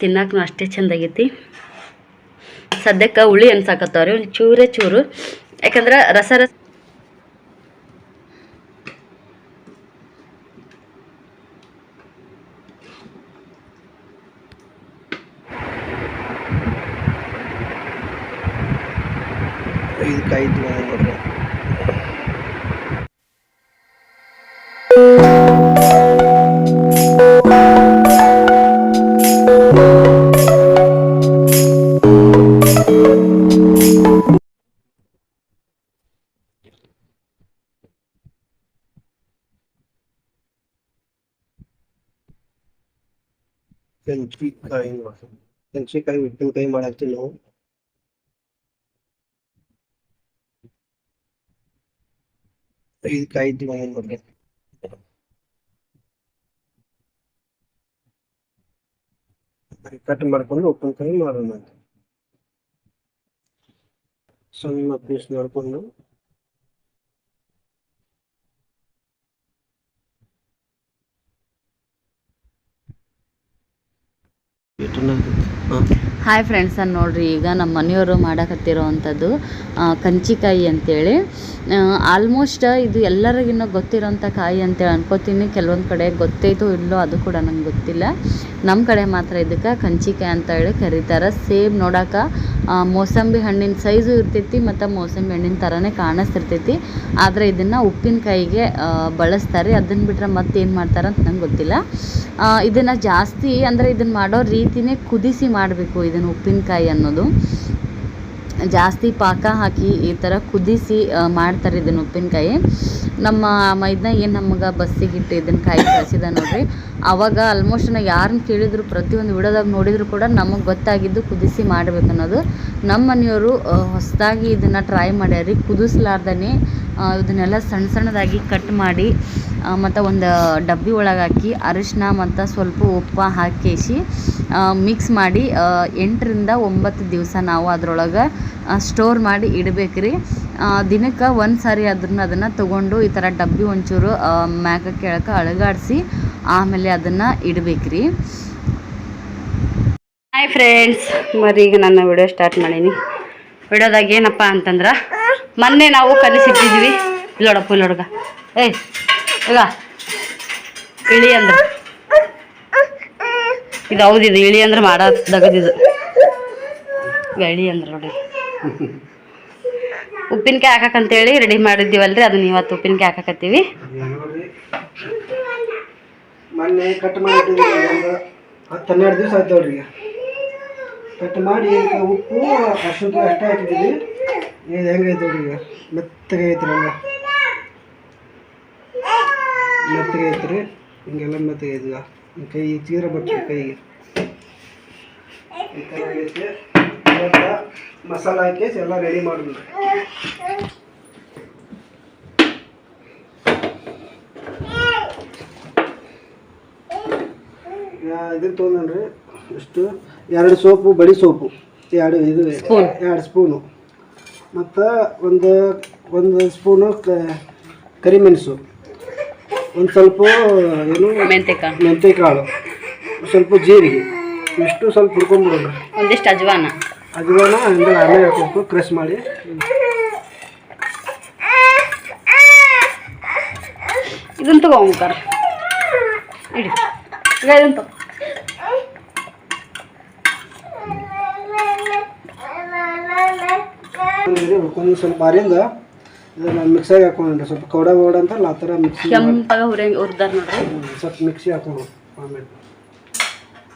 ತಿನ್ನಕ್ಕೂ ಅಷ್ಟೇ ಚೆಂದಾಗೈತಿ. ಸದ್ಯಕ್ಕೆ ಹುಳಿ ಅನ್ಸಾಕತ್ತವ್ರಿ ಒಂದು ಚೂರೇ ಚೂರು. ಯಾಕಂದ್ರೆ ರಸ ರಸ ಮೆಣಸಿನ್ಕಾಯಿ ಮೆಣಸಿನ್ಕಾಯಿ ಉಪ್ಪಿನಕಾಯಿ ಮಾಡಾಕ್ತೀವಿ ನಾವು ಇದಕ್ಕೆ ಐದು ನೋಡ್ರಿ ಕಟ್ ಮಾಡ್ಕೊಂಡು ಉಪ್ಪಿನಕಾಯಿ ಮಾಡೋಣ ಅಂತ ಸಣ್ಣ ಪೀಸ್ ಮಾಡ್ಕೊಂಡು ಹಾಂ ಹಾಯ್ ಫ್ರೆಂಡ್ಸ್ ಅನ್ನು ನೋಡ್ರಿ, ಈಗ ನಮ್ಮ ಮನೆಯವರು ಮಾಡಕತ್ತಿರೋ ಅಂಥದ್ದು ಕಂಚಿಕಾಯಿ ಅಂತೇಳಿ. ಆಲ್ಮೋಸ್ಟ್ ಇದು ಎಲ್ಲರಿಗಿನ್ನ ಗೊತ್ತಿರೋಂಥ ಕಾಯಿ ಅಂತೇಳಿ ಅನ್ಕೋತೀನಿ. ಕೆಲವೊಂದು ಕಡೆ ಗೊತ್ತೈತೋ ಇಲ್ಲೋ ಅದು ಕೂಡ ನಂಗೆ ಗೊತ್ತಿಲ್ಲ. ನಮ್ಮ ಕಡೆ ಮಾತ್ರ ಇದಕ್ಕೆ ಕಂಚಿಕಾಯಿ ಅಂತ ಹೇಳಿ ಕರೀತಾರೆ. ಸೇಮ್ ನೋಡಕ್ಕೆ ಮೋಸಂಬಿ ಹಣ್ಣಿನ ಸೈಜು ಇರ್ತೈತಿ ಮತ್ತು ಮೋಸಂಬಿ ಹಣ್ಣಿನ ಥರನೇ ಕಾಣಿಸ್ತಿರ್ತೈತಿ. ಆದರೆ ಇದನ್ನು ಉಪ್ಪಿನಕಾಯಿಗೆ ಬಳಸ್ತಾರೆ. ಅದನ್ನು ಬಿಟ್ಟರೆ ಮತ್ತೇನು ಮಾಡ್ತಾರೆ ಅಂತ ನಂಗೆ ಗೊತ್ತಿಲ್ಲ. ಇದನ್ನು ಜಾಸ್ತಿ ಅಂದರೆ ಇದನ್ನು ಮಾಡೋ ರೀತಿನೇ ಕುದಿಸಿ ಮಾಡಬೇಕು. ಇದನ್ನು ಉಪ್ಪಿನಕಾಯಿ ಅನ್ನೋದು. ಜಾಸ್ತಿ ಪಾಕ ಹಾಕಿ ಈ ಥರ ಕುದಿಸಿ ಮಾಡ್ತಾರೆ ಇದನ್ನು ಉಪ್ಪಿನಕಾಯಿ. ನಮ್ಮ ಮೈದ್ನ ಏನು ನಮಗೆ ಬಸ್ಸಿಗೆ ಇಟ್ಟು ಇದನ್ನು ಕಾಯಿ ಕಳಿಸಿದ ನೋಡ್ರಿ. ಅವಾಗ ಆಲ್ಮೋಸ್ಟ್ ನಾವು ಯಾರನ್ನ ಕೇಳಿದ್ರು, ಪ್ರತಿಯೊಂದು ವಿಡಿಯೋದಾಗ ನೋಡಿದ್ರು ಕೂಡ ನಮಗೆ ಗೊತ್ತಾಗಿದ್ದು ಕುದಿಸಿ ಮಾಡ್ಬೇಕು ಅನ್ನೋದು. ನಮ್ಮ ಮನೆಯವರು ಹೊಸದಾಗಿ ಇದನ್ನು ಟ್ರೈ ಮಾಡ್ಯಾರಿ. ಕುದಿಸ್ಲಾರ್ದೇ ಇದನ್ನೆಲ್ಲ ಸಣ್ಣ ಸಣ್ಣದಾಗಿ ಕಟ್ ಮಾಡಿ ಮತ್ತು ಒಂದು ಡಬ್ಬಿ ಒಳಗೆ ಹಾಕಿ ಅರಿಶಿನ ಮತ್ತು ಸ್ವಲ್ಪ ಉಪ್ಪು ಹಾಕಿಸಿ ಮಿಕ್ಸ್ ಮಾಡಿ ಎಂಟರಿಂದ ಒಂಬತ್ತು ದಿವಸ ನಾವು ಅದರೊಳಗೆ ಸ್ಟೋರ್ ಮಾಡಿ ಇಡಬೇಕ್ರಿ. ದಿನಕ್ಕೆ ಒಂದು ಸಾರಿ ಅದನ್ನ ಅದನ್ನು ತೊಗೊಂಡು ಈ ಥರ ಡಬ್ಬಿ ಒಂಚೂರು ಆ, ಮ್ಯಾಕ ಕೆಳಕ್ಕೆ ಅಳಗಾಡಿಸಿ ಆಮೇಲೆ ಅದನ್ನು ಇಡಬೇಕ್ರಿ. ಹಾಯ್ ಫ್ರೆಂಡ್ಸ್ ಮರಿ ಈಗ ನನ್ನ ವಿಡಿಯೋ ಸ್ಟಾರ್ಟ್ ಮಾಡೀನಿ. ವಿಡಿಯೋದಾಗ ಏನಪ್ಪ ಅಂತಂದ್ರೆ ಮೊನ್ನೆ ನಾವು ಕಲಿಸಿಟ್ಟಿದ್ವಿ. ಇಲ್ಲೋಡಪ್ಪ ಇಲ್ಲೋಡ್ಗ. ಏಯ್ ಇಲ್ಲ ಇಳಿ ಅಂದ್ರೆ. ಇದು ಹೌದಿದು ಇಳಿ ಅಂದ್ರೆ ಮಾಡೋದಗದಿದು ಇಳಿ ಅಂದ್ರೆ ನೋಡಿ ಉಪ್ಪಿನಕಾಯಿ ಹಾಕಕ್ಕಂತೇಳಿ ರೆಡಿ ಮಾಡಿದ್ದೀವಲ್ರಿ, ಅದನ್ನ ಇವತ್ತು ಉಪ್ಪಿನಕಾಯಿ ಹಾಕಕತ್ತೀವಿ. ಮೊನ್ನೆ ಕಟ್ ಒಂದು ಹತ್ತು ಹನ್ನೆರಡು ದಿವಸ ಆಯ್ತು ನೋಡ್ರಿ ಕಟ್ ಮಾಡಿ ಉಪ್ಪು ಅಶುದ್ಧ ಅಷ್ಟೇ ಹಾಕಿದ್ದೀವಿ. ಇದು ಹೆಂಗೈತೆ ಈಗ, ಮೆತ್ತಗೆ ಐತ್ರಿ ಹಂಗ ಐತ್ರಿ ಹಿಂಗೆಲ್ಲ ಮೆತ್ತಗೆ ಐತಿ ಕೈ ಚೀರ ಬಟ್ಟೆ ಕೈಗೆ. ಈ ಥರ ಆಗೈತೆ. ಮಸಾಲ ಹಾಕಿ ಎಲ್ಲ ರೆಡಿ ಮಾಡಿದ್ರು ಇದನ್ನ ತೊಗೊಂಡ್ರಿ ಇಷ್ಟು ಎರಡು ಸೋಪು ಬಡಿ ಸೋಪು. ಎರಡು ಇದು. ಎರಡು ಸ್ಪೂನು. ಮತ್ತು ಒಂದು ಒಂದು ಸ್ಪೂನು ಕರಿಮೆಣಸು. ಒಂದು ಸ್ವಲ್ಪ ಏನು? ಮೆಂತೆ ಕಾಳು ಸ್ವಲ್ಪ ಜೀರಿಗೆ. ಇಷ್ಟು ಸ್ವಲ್ಪ ಹುಡ್ಕೊಂಡ್ಬಿಡೋಣ. ಒಂದಿಷ್ಟು ಅಜ್ವಾನ. ಅಜ್ವಾನ ಹಂಗೆ ಆಮೇಲೆ ಹಾಕ್ಬೇಕು ಕ್ರಶ್ ಮಾಡಿ. ಇದನ್ನ ತಗೊಂಬಾರ ಇಡಿ. ಈಗ ಇದನ್ನ ತಗೋ. ಹುಡ್ಕೊಂಡು ಸ್ವಲ್ಪ ಆರಿಂದ ಇದನ್ನು ಮಿಕ್ಸಾಗಿ ಹಾಕೊಂಡ್ರಿ ಸ್ವಲ್ಪ ಕೌಡ ಗೋಡ ಅಂತ ಆ ಥರ ಮಿಕ್ಸಿ ಕೆಂಪಾಗ ಹುರಿಯಂಗೆ ಹುರಿದಾರ ನೋಡ್ರಿ. ಸ್ವಲ್ಪ ಮಿಕ್ಸಿ ಹಾಕೊಂಡು ಆಮೇಲೆ ಇದು powder ಐತಲ್ಲ, ಇದು ಅರ್ಧ ಕಿಲೋ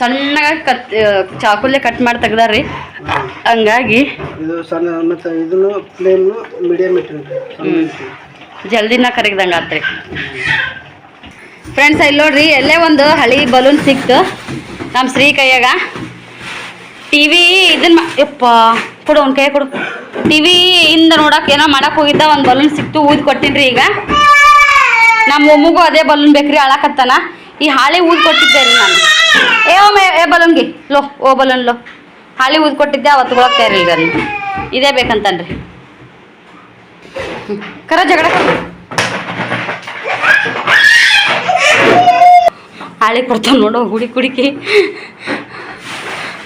ಸಣ್ಣಗಾಗಿ ಕತ್ ಚಾಕುಲೆ ಕಟ್ ಮಾಡಿ ತೆಗ್ದಾರ್ರಿ. ಹಂಗಾಗಿ ಇದು ಸಣ್ಣ ಮತ್ತು ಇದನ್ನು ಫ್ಲೇಮ್ನು ಮೀಡಿಯಮ್ ಇಟ್ಟಿರಿ ಜಲ್ದಿನ ಕರಗ್ದಂಗೆ ಆತ್ರಿ. ಫ್ರೆಂಡ್ಸ್ ಇಲ್ಲಿ ನೋಡ್ರಿ ಎಲ್ಲೇ ಒಂದು ಹಳಿ ಬಲೂನ್ ಸಿಕ್ತು ನಮ್ಮ ಶ್ರೀ ಕೈಯಾಗ. ಟಿ ವಿ ಇದನ್ನ ಯಪ್ಪ ಕೊಡು ಅವ್ನ ಕೈ ಕೊಡು. ಟಿ ವಿ ಇಂದ ನೋಡಕ್ಕೆ ಏನೋ ಮಾಡಕ್ಕೆ ಹೋಗಿದ್ದ ಒಂದು ಬಲೂನ್ ಸಿಕ್ತು ಊದ್ ಕೊಟ್ಟಿನ್ರಿ ಈಗ. ನಮ್ಮ ಮೊಮ್ಮಗೂ ಅದೇ ಬಲೂನ್ ಬೇಕ್ರಿ ಅಳಕತ್ತಾನ. ಈ ಹಾಳೆ ಊದ್ ಕೊಟ್ಟಿದ್ದೆ ರೀ ನಾನು. ಏ ಒಮ್ಮೆ, ಏ ಬಲೂನ್ಗೆ, ಲೋ, ಓ ಬಲೂನ್, ಲೋ. ಹಾಳೆ ಊದ್ ಕೊಟ್ಟಿದ್ದೆ, ಅವತ್ತು ಹೋಗ್ತಾ ಇರಲಿಲ್ಲ ರೀ ಇದೇ ಬೇಕಂತನ್ರಿ. ಕರ ಜಗಳ ಹಾಳೆ ಕೊಡ್ತಾನೆ ನೋಡು, ಹುಡಿ ಕುಡಿಕಿ.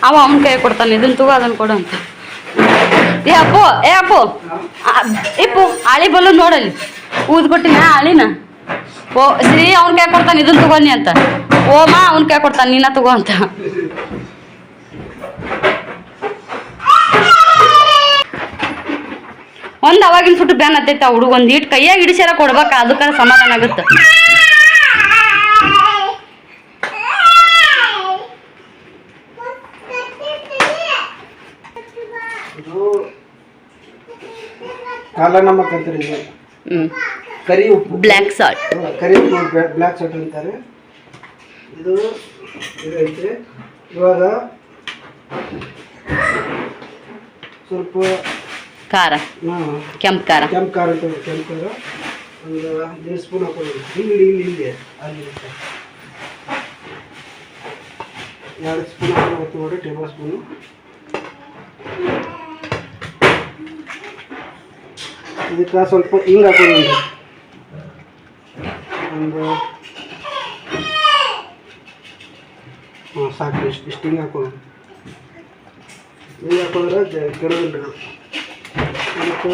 ಅವ ಅವನ ಕೈ ಕೊಡ್ತಾನೆ ಇದನ್ನ ತಗೋ ಅದನ್ನು ಕೊಡು ಅಂತ. ಏ ಅಪ್ಪು ಏ ಅಪ್ಪು. ಇಪ್ಪು, ಹಾಳಿ ಬಲೂನ್ ನೋಡಲ್ಲಿ. ಊದ್ ಕೊಟ್ಟಿನ ಹಾಳಿನ? ಓ ಶ್ರೀ ಅವ್ನ ಕೈ ಕೊಡ್ತಾನೆ ಇದನ್ನ ತಗೋನಿ ಅಂತ. ಓಮ ಅವ್ನ ಕೈ ಕೊಡ್ತಾನೆ ನೀನ ತಗೋ ಅಂತ. ಒಂದ್ ಅವಾಗಿನ ಸುಟ್ಟು ಬ್ಯಾನ್ ಹತ್ತೈತೆ ಆ ಹುಡುಗ ಒಂದ್ ಇಟ್ ಕೈಯಾಗ ಹಿಡಿಸ್ಯಾರ ಕೊಡ್ಬೇಕ ಅದಕ್ಕ ಸಮಾಧಾನ ಆಗುತ್ತೆ. ಹ್ಮ್. ಕಾಲ. ಹ್ಮ್ ಕರಿ ಉಪ್ಪು ಬ್ಲ್ಯಾಕ್ ಸಾಲ್ಟ್ ಹ್ಮ್, ಕರಿ ಉಪ್ಪು ಬ್ಲ್ಯಾಕ್ ಸಾಲ್ಟ್ ಅಂತಾರೆ. ಇದು ಇದು ಐತೆ. ಇವಾಗ ಸ್ವಲ್ಪ ಖಾರ. ಹಾ, ಕೆಂಪು ಖಾರ. ಕೆಂಪು ಖಾರ ಅಂತ ಕೆಂಪು ಖಾರ. ಒಂದು ಎರಡು ಸ್ಪೂನ್ ಹಾಕೊಳ್ಳಿ ಇಲ್ಲಿ ಇಲ್ಲಿ ಇಲ್ಲಿ. ಅಲ್ಲಿ ಇರುತ್ತೆ. ಎರಡು ಸ್ಪೂನ್ ಹಾಕೊಂಡು ನೋಡಿ ಟೇಬಲ್ ಸ್ಪೂನು ಇದಕ್ಕೆ ಸ್ವಲ್ಪ ಹಿಂಗೆ ಹಾಕೊಳ್ಳಿ ಒಂದು ಹಾಂ ಸಾಕು ಇಷ್ಟು ಇಷ್ಟು ಹಿಂಗೆ ಹಾಕೊಳ್ಳಿ ಹಿಂಗೆ ಹಾಕೊಂಡ್ರೆ ಜ- ಕೆಡೋದಿಲ್ಲ ಅದು. ಅದಕ್ಕೆ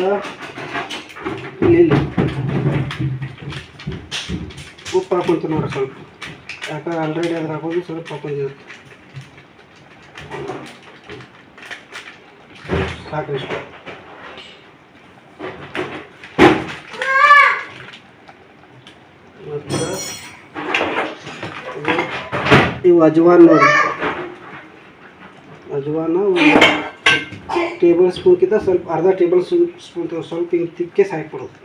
ಇಲ್ಲಿ ಇಲ್ಲಿ ಉಪ್ಪು ಹಾಕೊಂತ ನೋಡ್ರಿ ಸ್ವಲ್ಪ ಯಾಕಂದ್ರೆ ಆಲ್ರೆಡಿ ಅದ್ರ ಹಾಕೋದು ಸ್ವಲ್ಪ ಹಾಕೊಂಡಿದ್ದು ಸಾಕು ಇಷ್ಟು ಮತ್ತು ಇದು- ಇವು ಅಜ್ವಾನ್ ನೋಡಿ. ಅಜ್ವಾನ ಒಂದು ಟೇಬಲ್ ಸ್ಪೂನ್ಗಿಂತ ಸ್ವಲ್ಪ ಅರ್ಧ ಟೇಬಲ್ ಸ್ಪೂನ್ ಸ್ವಲ್ಪ ಹಿಂಗೆ ತಿಕ್ಕೆ ಸಾಕ್ಬಿಡೋದು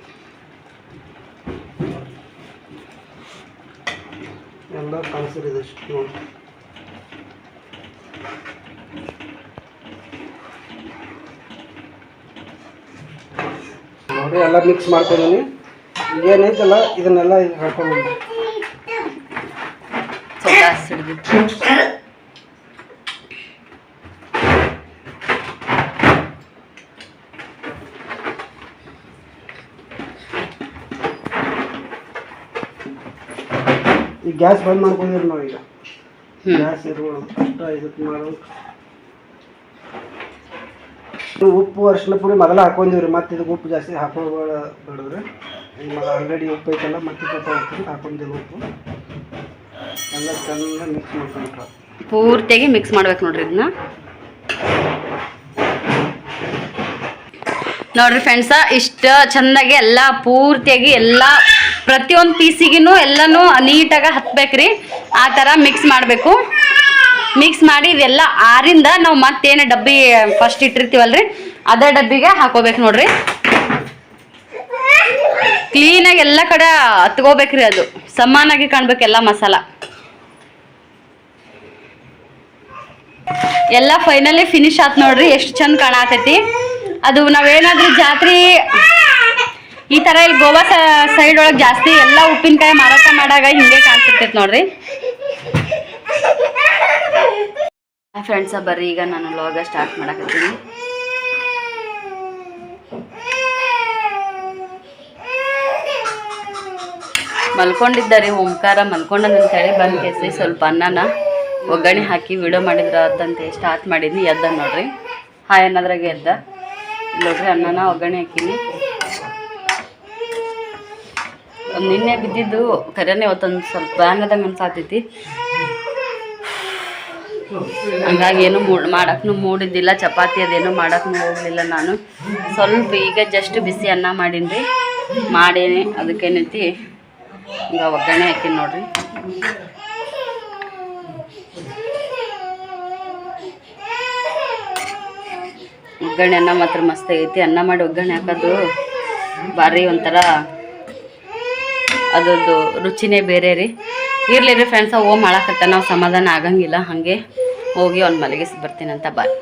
ಎಲ್ಲ ಕಲಸಿರಿದೆ ನೋಡಿ. ನೋಡಿ, ಎಲ್ಲ ಮಿಕ್ಸ್ ಮಾಡ್ಕೊಂಡೀನಿ ಏನೈತಲ್ಲ ಇದನ್ನೆಲ್ಲ ಇದು ಹಾಕೊಂಡು ಸೋಡಾ ಸಿಡ್ದು ಈಗ ಗ್ಯಾಸ್ ಬಂದ್ ಮಾಡ್ಕೊಂಡಿರಿ ನಾವು ಈಗ ಹ್ಮ್ ಗ್ಯಾಸ್ ಇರ್ಬೋದು ಅಷ್ಟ ಇದಕ್ಕೆ ಮಾಡೋದು ಉಪ್ಪು ಅರಿಶಿನ ಪುಡಿ ಮೊದಲ ಹಾಕೊಂಡಿವ್ರಿ ಮತ್ತೆ ಇದಕ್ಕೆ ಉಪ್ಪು ಜಾಸ್ತಿ ಹಾಕೋಬೇಡ ಬೇಡದ್ರಿ ಈಗ ಆಲ್ರೆಡಿ ಉಪ್ಪು ಐತಲ್ಲ ಮತ್ತೆ ಸ್ವಲ್ಪ ಹಾಕ್ತೀನಿ ಹಾಕೊಂಡಿಲ್ಲ ಉಪ್ಪು ಪೂರ್ತಿಯಾಗಿ ಮಿಕ್ಸ್ ಮಾಡ್ಬೇಕು ನೋಡ್ರಿ ಇದನ್ನ ನೋಡ್ರಿ ಫ್ರೆಂಡ್ಸ ಇಷ್ಟ ಚಂದಾಗಿ ಎಲ್ಲ ಪೂರ್ತಿಯಾಗಿ ಎಲ್ಲ ಪ್ರತಿಯೊಂದು ಪೀಸಿಗಿನೂ ಎಲ್ಲನೂ ನೀಟಾಗಿ ಹತ್ಬೇಕ್ರಿ. ಆ ಥರ ಮಿಕ್ಸ್ ಮಾಡಬೇಕು. ಮಿಕ್ಸ್ ಮಾಡಿ ಇದೆಲ್ಲ ಆರಿಂದ ನಾವು ಮತ್ತೇನು ಡಬ್ಬಿ ಫಸ್ಟ್ ಇಟ್ಟಿರ್ತೀವಲ್ರಿ, ಅದೇ ಡಬ್ಬಿಗೆ ಹಾಕೋಬೇಕು ನೋಡ್ರಿ. ಕ್ಲೀನಾಗಿ ಎಲ್ಲ ಕಡೆ ಹತ್ಕೋಬೇಕ್ರಿ ಅದು. ಸಮಾನಾಗಿ ಕಾಣ್ಬೇಕು ಎಲ್ಲ ಮಸಾಲ. ಎಲ್ಲ ಫೈನಲಿ ಫಿನಿಶ್ ಆತ್ ನೋಡ್ರಿ, ಎಷ್ಟು ಚಂದ ಕಾಣತೈತಿ. ಅದು ನಾವೇನಾದ್ರೂ ಜಾತ್ರೆ ಈ ತರ ಇಲ್ಲಿ ಗೋವಾ ಸೈಡ್ ಒಳಗೆ ಜಾಸ್ತಿ ಎಲ್ಲ ಉಪ್ಪಿನಕಾಯಿ ಮಾರಾಟ ಮಾಡಾಗ ಹಿಂಗೆ ಕಾಣ್ತಿರ್ತೈತಿ ನೋಡ್ರಿ. ಫ್ರೆಂಡ್ಸ ಬರ್ರಿ, ಈಗ ನಾನು ಲಾಗ ಸ್ಟಾರ್ಟ್ ಮಾಡಕತ್ತೀನಿ. ಮಲ್ಕೊಂಡಿದ್ದಾರೆ ಓಂಕಾರ, ಮಲ್ಕೊಂಡ ಅಂತ ಹೇಳಿ ಬಂದ್ ಕೇಸಿ ಸ್ವಲ್ಪ ಅನ್ನನ. ಒಗ್ಗರಣೆ ಹಾಕಿ ವಿಡಿಯೋ ಮಾಡಿದ್ರೆ ಅದಂತೆ ಸ್ಟಾರ್ಟ್ ಮಾಡಿದ್ನಿ, ಎದ್ದ ನೋಡ್ರಿ. ಹಾಯ್ ಅನ್ನೋದ್ರಾಗೆ ಎದ್ದ. ನೋಡ್ರಿ ಅನ್ನನ ಒಗ್ಗರಣೆ ಹಾಕಿನಿ. ನಿನ್ನೆ ಬಿದ್ದಿದ್ದು ಕರೆನೇ ಇವತ್ತೊಂದು ಸ್ವಲ್ಪ ಬ್ಯಾನದಂಗೆ ಅನ್ಸಾತೈತಿ. ಹಂಗಾಗಿ ಏನು ಮೂಡ್ ಮಾಡೋಕ್ಕೂ ಮೂಡಿದ್ದಿಲ್ಲ, ಚಪಾತಿ ಅದೇನು ಮಾಡೋಕ್ಕೂ ಹೋಗಲಿಲ್ಲ ನಾನು. ಸ್ವಲ್ಪ ಈಗ ಜಸ್ಟ್ ಬಿಸಿ ಅನ್ನ ಮಾಡೀನಿ ಮಾಡೇನಿ, ಅದಕ್ಕೇನೈತಿ. ಈಗ ಒಗ್ಗರಣೆ ಹಾಕಿನಿ ನೋಡ್ರಿ. ಒಗ್ಗರಣೆ ಅನ್ನ ಮಾತ್ರ ಮಸ್ತ್ ಐತಿ ಅನ್ನ ಮಾಡಿ ಒಗ್ಗರಣೆ ಹಾಕೋದು ಭಾರಿ ಒಂಥರ ಅದರದ್ದು ರುಚಿನೇ ಬೇರೆ ರೀ. ಇರಲಿ ರೀ ಫ್ರೆಂಡ್ಸ ಓ ಮಾಡಾಕತ್ತ ನಾವು ಸಮಾಧಾನ ಆಗಂಗಿಲ್ಲ. ಹಾಗೆ ಹೋಗಿ ಅವ್ನ ಮಲಗಿಸಿ ಬರ್ತೀನಂತ ಬಾಯ್.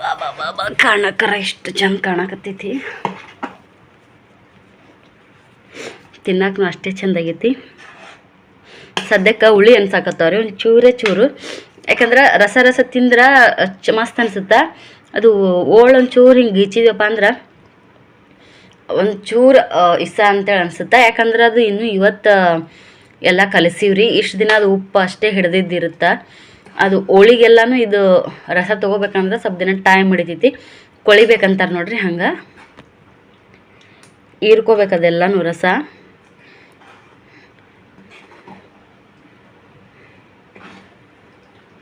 ಬಾಬಾ ಬಾಬಾ ಕಾಣಕರ ಎಷ್ಟು ಚಂದ ಕಾಣಕತ್ತೈತಿ. ತಿನ್ನಕ್ಕೂ ಅಷ್ಟೇ ಚಂದ ಆಗೈತಿ. ಸದ್ಯಕ್ಕೆ ಹುಳಿ ಅನ್ಸಾಕತ್ತವ್ರಿ. ಒಂದು ಚೂರೇ ಚೂರು. ಯಾಕಂದ್ರೆ ರಸ ರಸ ತಿಂದ್ರೆ ಮಸ್ತ್ ಅನ್ಸುತ್ತೆ. ಅದು ಓಳ್ ಒಂಚೂರು ಚೂರು ಹಿಂಗೆ ಗೀಚಿದ್ವಪ್ಪ ಅಂದ್ರೆ ಒಂಚೂರು ಚೂರು ಇಷ್ಟ ಅಂತೇಳಿ ಅನ್ಸುತ್ತೆ. ಯಾಕಂದ್ರೆ ಅದು ಇನ್ನೂ ಇವತ್ತು ಎಲ್ಲ ಕಲಸೀವ್ರಿ. ಇಷ್ಟು ದಿನ ಅದು ಉಪ್ಪು ಅಷ್ಟೇ ಹಿಡ್ದಿದ್ದಿರುತ್ತೆ. ಅದು ಹೋಳಿಗೆಲ್ಲನೂ ಇದು ರಸ ತೊಗೋಬೇಕಂದ್ರೆ ಸ್ವಲ್ಪ ದಿನ ಟೈಮ್ ಹಿಡಿತೈತಿ. ಕೊಳಿಬೇಕಂತಾರೆ ನೋಡ್ರಿ ಹಂಗೆ. ಅದೆಲ್ಲನೂ ರಸ ಹ್ಞೂ ಹ್ಞೂ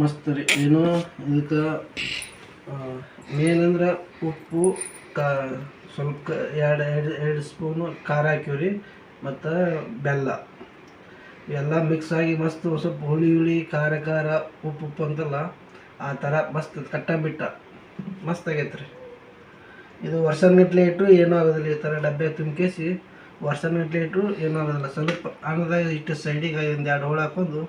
ಮಸ್ತ್ ರೀ. ಏನು ಇದಕ್ಕೆ ಮೇನಂದ್ರೆ ಉಪ್ಪು, ಕಾ, ಸ್ವಲ್ಪ ಎರಡು ಎರಡು ಎರಡು ಸ್ಪೂನು ಖಾರ ಹಾಕಿವ್ರಿ ಮತ್ತು ಬೆಲ್ಲ. ಎಲ್ಲ ಮಿಕ್ಸ್ ಆಗಿ ಮಸ್ತ್ ಸ್ವಲ್ಪ ಹುಳಿ ಹುಳಿ, ಖಾರ ಖಾರ, ಉಪ್ಪು ಉಪ್ಪು ಅಂತಲ್ಲ, ಆ ಥರ ಮಸ್ತ್ ಕಟ್ಟ ಬಿಟ್ಟ ಮಸ್ತ್ ಆಗೈತೆ ರೀ ಇದು ವರ್ಷಗಟ್ಟಲೆ ಇಟ್ಟು ಏನೂ ಆಗೋದಿಲ್ಲ ಈ ಥರ ಡಬ್ಬೆ ತುಂಬಿಸಿ ವರ್ಷಗಟ್ಟಲೆ ಇಟ್ಟು ಏನೂ ಆಗೋದಿಲ್ಲ. ಸ್ವಲ್ಪ ಅನ್ನದಾಗ ಇಟ್ಟು ಸೈಡಿಗೆ ಒಂದು ಎರಡು ಹೋಳು ಹಾಕೊಂಡು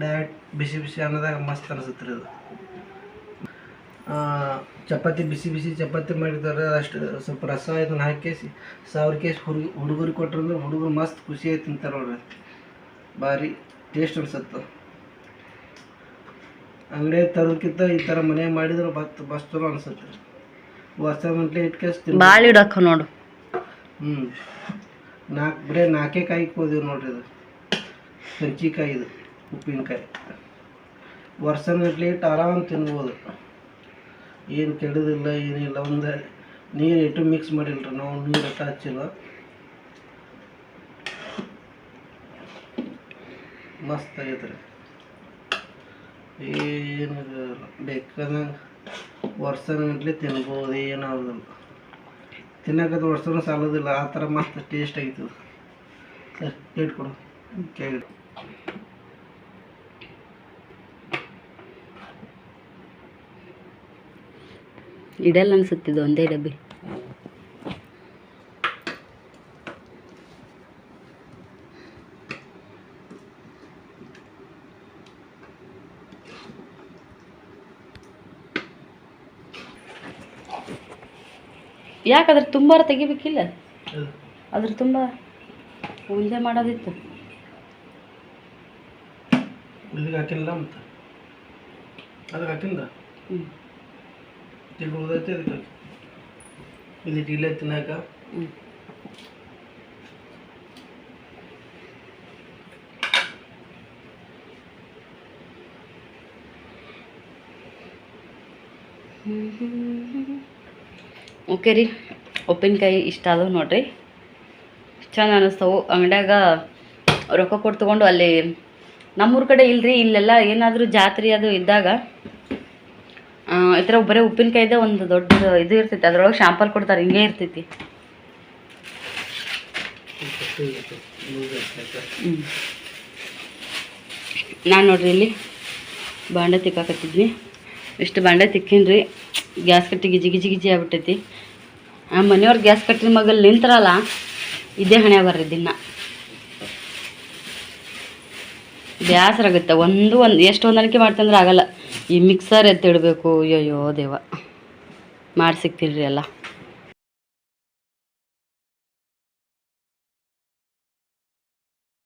ಡೈರೆಕ್ಟ್ ಬಿಸಿ ಬಿಸಿ ಅನ್ನದಾಗ ಮಸ್ತ್ ಅನಿಸುತ್ತೆ ರೀ ಅದು. ಚಪಾತಿ ಬಿಸಿ ಬಿಸಿ ಚಪಾತಿ ಮಾಡಿದ್ದಾರೆ ಅಷ್ಟು ಸ್ವಲ್ಪ ರಸ ಇದನ್ನು ಹಾಕಿಸಿ ಸಾವಿರ ಕೇಸ್ ಹುಡುಗ ಹುಡುಗರು ಕೊಟ್ರಂದ್ರೆ ಹುಡುಗರು ಮಸ್ತ್ ಖುಷಿಯಾಗಿ ತಿಂತಾರೆ ನೋಡ್ರಿ. ಭಾರಿ ಟೇಸ್ಟ್ ಅನ್ಸುತ್ತೆ. ಅಂಗಡಿ ತರೋದಕ್ಕಿಂತ ಈ ಥರ ಮನೆ ಮಾಡಿದ್ರೆ ಬತ್ ಬಸ್ ಚಲೋ ಅನ್ಸುತ್ತೆ ವರ್ಷ ಗಂಟ್ಲೆ ಇಟ್ಕೇಸಿ ಭಾಳ ಇಡಕ್ಕ ನೋಡು. ಹ್ಞೂ ನಾಲ್ಕು ಬರೀ ನಾಲ್ಕೇ ಕಾಯಿ ಹೋದಿವಿ ನೋಡ್ರಿ ಇದು ಕಂಚಿಕಾಯಿ ಇದು. ಉಪ್ಪಿನಕಾಯಿ. ವರ್ಷನಗಟ್ಲೆ ಇಟ್ಟು ಆರಾಮ್ ತಿನ್ಬೋದು. ಏನು ಕೆಡೋದಿಲ್ಲ, ಏನಿಲ್ಲ, ಒಂದು ನೀರು ಇಟ್ಟು ಮಿಕ್ಸ್ ಮಾಡಿಲ್ರಿ, ನಾವು ನೀರು ಅಟ್ಟ ಹಚ್ಚಿಲ್ಲ. ಮಸ್ತ್ ಆಗೈತೆ ರೀ ಏನು ಬೇಕಾದಂಗೆ ವರ್ಷನಗಟ್ಲೆ ತಿನ್ಬೋದು ಏನಾಗೋದಿಲ್ಲ ತಿನ್ನೋಕ್ಕದು ವರ್ಷನೂ ಸಾಲೋದಿಲ್ಲ, ಆ ಥರ ಮಸ್ತ್ ಟೇಸ್ಟ್ ಆಗಿತ್ತು ಸರಿ ಪ್ಲೇಟ್ ಕೊಡು ಕೇಳಿ ಇಡಲ್ಲ ಅನ್ಸುತ್ತಿದ್ದು ಒಂದೇ ಡಬ್ಬಿ. ಯಾಕಂದ್ರೆ ಅದ್ರ ತುಂಬಾರ ತೆಗಿಬೇಕಿಲ್ಲ? ಅದ್ರ ತುಂಬ ಒಂದೇ ಮಾಡೋದಿತ್ತು. ಹಾಕಿಲ್ಲ ಅದಕ್ಕೆ ಹಾಕಿಲ್ಲ ಹ್ಞೂ ಅದಕ್ಕೆ ಇಲ್ಲಿ ತಿನ್ನಾಕ ಓಕೆ ರೀ. ಉಪ್ಪಿನಕಾಯಿ ಇಷ್ಟ ಆದವು ನೋಡ್ರಿ. ಚೆಂದ ಅನ್ನಿಸ್ತವು ಅಂಗಡ್ಯಾಗ ರೊಕ್ಕ ಕೊಟ್ಟು ತೊಗೊಂಡು ಅಲ್ಲಿ ನಮ್ಮೂರ ಕಡೆ ಇಲ್ರಿ, ಇಲ್ಲೆಲ್ಲ ಏನಾದರೂ ಜಾತ್ರೆ ಅದು ಇದ್ದಾಗ ಈ ಥರ ಬರೀ ಉಪ್ಪಿನಕಾಯಿದೆ ಒಂದು ದೊಡ್ಡ ಇದು ಇರ್ತೈತಿ. ಅದ್ರೊಳಗೆ ಶಾಂಪಲ್ ಕೊಡ್ತಾರೆ. ಹಿಂಗೆ ಇರ್ತೈತಿ. ನಾನು ನೋಡ್ರಿ ಇಲ್ಲಿ ಬಾಂಡೆ ತಿಕ್ಕಾಕತ್ತಿದ್ವಿ. ಇಷ್ಟು ಬಾಂಡೆ ತಿಕ್ಕಿನ್ರಿ. ಗ್ಯಾಸ್ ಕಟ್ಟಿ ಗಿಜಿ ಗಿಜಿ ಗಿಜಿ ಆಗ್ಬಿಟ್ಟೈತಿ. ಆ ಮನೆಯವ್ರು ಗ್ಯಾಸ್ ಕಟ್ಟಿನ ಮಗಲ್ಲಿ ನಿಂತರಲ್ಲ, ಇದೇ ಹಣೆ ಬರ್ರಿ ದಿನ. ಬೇಸರ ಆಗುತ್ತೆ. ಒಂದು ಒಂದು ಎಷ್ಟು ಹೊಂದಾಣಿಕೆ ಮಾಡ್ತಂದ್ರೆ ಆಗಲ್ಲ. ಈ ಮಿಕ್ಸರ್ ಎತ್ತಿಡಬೇಕು. ಅಯ್ಯಯ್ಯೋ ದೇವ. ಮಾಡಿ ಸಿಕ್ತಿಲ್ರಿ ಎಲ್ಲ.